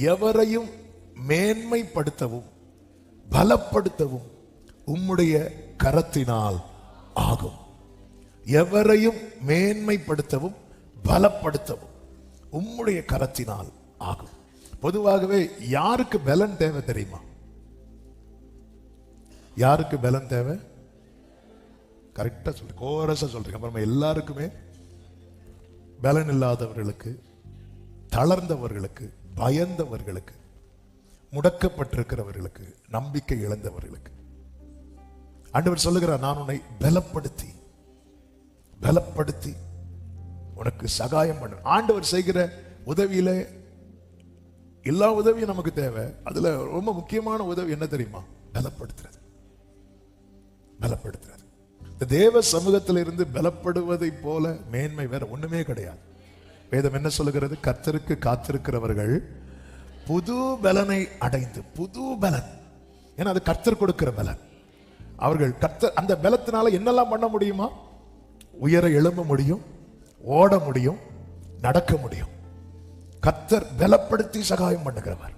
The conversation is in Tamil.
எவரையும் மேன்மைப்படுத்தவும் பலப்படுத்தவும் உம்முடைய கரத்தினால் ஆகும். எவரையும் மேன்மைப்படுத்தவும் பலப்படுத்தவும் உம்முடைய கரத்தினால் ஆகும். பொதுவாகவே யாருக்கு பலன் தேவை தெரியுமா? யாருக்கு பலன் தேவை? கரெக்டாக சொல்லு கோரஸாக சொல்றீங்க அப்புறமா எல்லாருக்குமே பலன் இல்லாதவர்களுக்கு தளர்ந்தவர்களுக்கு பயந்தவர்களுக்கு முடக்கப்பட்டிருக்கிறவர்களுக்கு நம்பிக்கை இழந்தவர்களுக்கு. ஆண்டவர் சொல்லுகிறார் நான் உன்னை பலப்படுத்தி பலப்படுத்தி உனக்கு சகாயம் பண்ண. ஆண்டவர் செய்கிற உதவியில எல்லா உதவியும் நமக்கு தேவை. அதுல ரொம்ப முக்கியமான உதவி என்ன தெரியுமா? பலப்படுத்துறது. பலப்படுத்துறது. இந்த தேவ சமூகத்தில் இருந்து பலப்படுவதை போல மேன்மை வேற ஒண்ணுமே கிடையாது. வேதம் என்ன சொல்லுகிறது? கர்த்தருக்கு காத்திருக்கிறவர்கள் புது பலனை அடைந்து புது பலன். ஏன்னா அது கர்த்தர் கொடுக்கிற பலன். அவர்கள் கர்த்தர் அந்த பலத்தினால என்னெல்லாம் பண்ண முடியுமா? உயர எழும்ப முடியும் ஓட முடியும் நடக்க முடியும். கர்த்தர் பலப்படுத்தி சகாயம் பண்ணுகிறவர்.